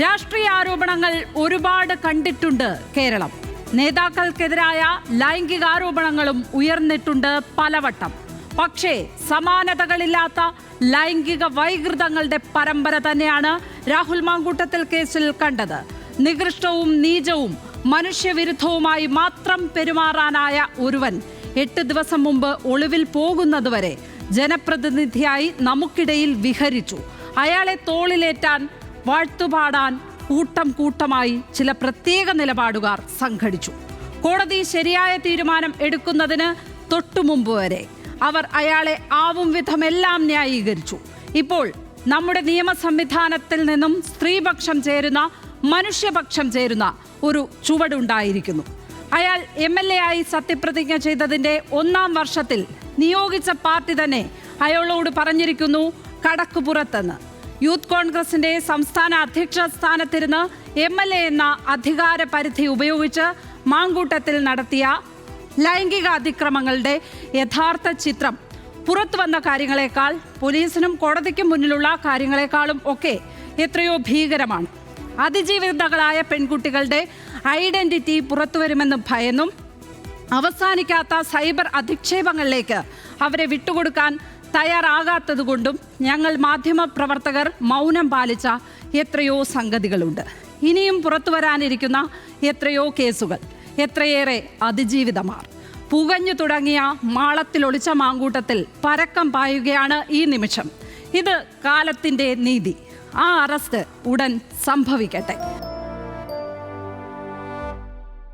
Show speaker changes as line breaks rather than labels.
രാഷ്ട്രീയ ആരോപണങ്ങൾ ഒരുപാട് കണ്ടിട്ടുണ്ട് കേരളം. നേതാക്കൾക്കെതിരായ ലൈംഗിക ആരോപണങ്ങളും ഉയർന്നിട്ടുണ്ട് പലവട്ടം. പക്ഷേ സമാനതകളില്ലാത്ത ലൈംഗിക വൈകൃതങ്ങളുടെ പരമ്പര തന്നെയാണ് രാഹുൽ മാങ്കൂട്ടത്തിൽ കേസിൽ കണ്ടത്. നികൃഷ്ടവും നീചവും മനുഷ്യവിരുദ്ധവുമായി മാത്രം പെരുമാറാനായ ഒരുവൻ എട്ട് ദിവസം മുമ്പ് ഒളിവിൽ പോകുന്നതുവരെ ജനപ്രതിനിധിയായി നമുക്കിടയിൽ വിഹരിച്ചു. അയാളെ തോളിലേറ്റാൻ വാഴ്ത്തുപാടാൻ കൂട്ടം കൂട്ടമായി ചില പ്രത്യേക നിലപാടുകാർ സംഘടിച്ചു. കോടതി ശരിയായ തീരുമാനം എടുക്കുന്നതിന് തൊട്ടുമുമ്പ് വരെ അവർ അയാളെ ആവും വിധമെല്ലാം ന്യായീകരിച്ചു. ഇപ്പോൾ നമ്മുടെ നിയമ സംവിധാനത്തിൽ നിന്നും സ്ത്രീപക്ഷം ചേരുന്ന മനുഷ്യപക്ഷം ചേരുന്ന ഒരു ചുവടുണ്ടായിരിക്കുന്നു. അയാൾ എം എൽ എ ആയി സത്യപ്രതിജ്ഞ ചെയ്തതിന്റെ ഒന്നാം വർഷത്തിൽ നിയോഗിച്ച പാർട്ടി തന്നെ അയാളോട് പറഞ്ഞിരിക്കുന്നു കടക്കുപുറത്തെന്ന്. യൂത്ത് കോൺഗ്രസിന്റെ സംസ്ഥാന അധ്യക്ഷ സ്ഥാനത്തിരുന്ന് എം എൽ എ എന്ന അധികാര പരിധി ഉപയോഗിച്ച് മാങ്കൂട്ടത്തിൽ നടത്തിയ ലൈംഗിക അതിക്രമങ്ങളുടെ യഥാർത്ഥ ചിത്രം. പുറത്തു വന്ന കാര്യങ്ങളെക്കാൾ പോലീസിനും കോടതിക്കും മുന്നിലുള്ള കാര്യങ്ങളെക്കാളും ഒക്കെ എത്രയോ ഭീകരമാണ്. അതിജീവിതകളായ പെൺകുട്ടികളുടെ ഐഡന്റിറ്റി പുറത്തുവരുമെന്ന് ഭയന്നും അവസാനിക്കാത്ത സൈബർ അധിക്ഷേപങ്ങളിലേക്ക് അവരെ വിട്ടുകൊടുക്കാൻ തയ്യാറാകാത്തതുകൊണ്ടും ഞങ്ങൾ മാധ്യമപ്രവർത്തകർ മൗനം പാലിച്ച എത്രയോ സംഗതികളുണ്ട്. ഇനിയും പുറത്തു വരാനിരിക്കുന്ന എത്രയോ കേസുകൾ. എത്രയേറെ അതിജീവിതമാർ. പുകഞ്ഞു തുടങ്ങിയ മാളത്തിൽ ഒളിച്ച മാങ്കൂട്ടത്തിൽ പരക്കം പായുകയാണ് ഈ നിമിഷം. ഇത് കാലത്തിന്റെ നീതി. ആ അറസ്റ്റ് ഉടൻ സംഭവിക്കട്ടെ.